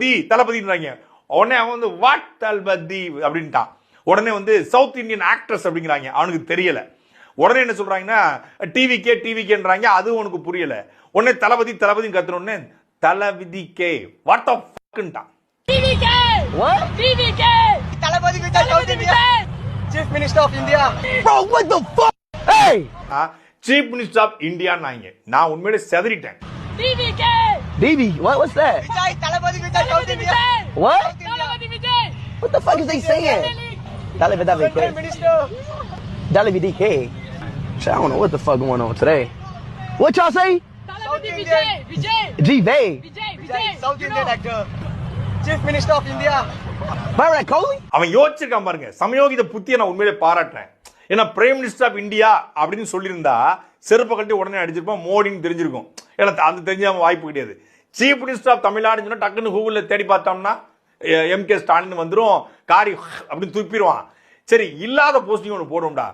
தளபதி தளபதின்றாங்க உடனே அவன் வந்து வாட் தளபதி அப்படின்ட்டான் உடனே வந்து சவுத் இந்தியன் ஆக்ட்ரஸ் அப்படிங்கிறாங்க அவனுக்கு தெரியல உடனே என்ன சொல்றாங்கன்னா டிவிக்கே டிவிக்கேன்றாங்க அது உனக்கு புரியல உடனே தளபதி தளபதி கத்துன தளபதி கே வாட் ஆஃப் ஃபக்குன்ட்டான் TVK! What? TVK! Talabadi Vijay South Talabadi India. Vijay! Chief Minister of India. Bro, what the fuck? Hey! Chief minister of இந்தியான்னாங்க நான் உண்மையிலே செதறிட்டேன் TVK! DV, what, what's that? What? What the fuck is they saying? Dalavi Central Dalavi Minister. Dalavi DK. Shit, I don't know what the fuck going on today. What y'all say? Vijay! Vijay! G Vay. Vijay! South Indian actor. Chief Minister of India. அவன் யோசிச்சிருக்கான் பாருங்க சமயோகித புத்தியை நான் உண்மையிலே பாராட்டுறேன் ஏன்னா prime minister of India அப்படின்னு சொல்லியிருந்தா செருப்பை கட்டி உடனே அடிச்சிருப்பான் மோடின்னு தெரிஞ்சிருக்கும் ஏன்னா அது தெரிஞ்சாம வாய்ப்பு கிடையாது. சீஃப் மினிஸ்டர் ஆஃப் தமிழ்நாடுன்னு சொன்னா டக்குன்னு கூகுளில் தேடி பார்த்தோம்னா எம் கே ஸ்டாலின் வந்துடும் காரி அப்படின்னு துப்பிடுவான். சரி இல்லாத போஸ்டிங் ஒன்று போடும்டா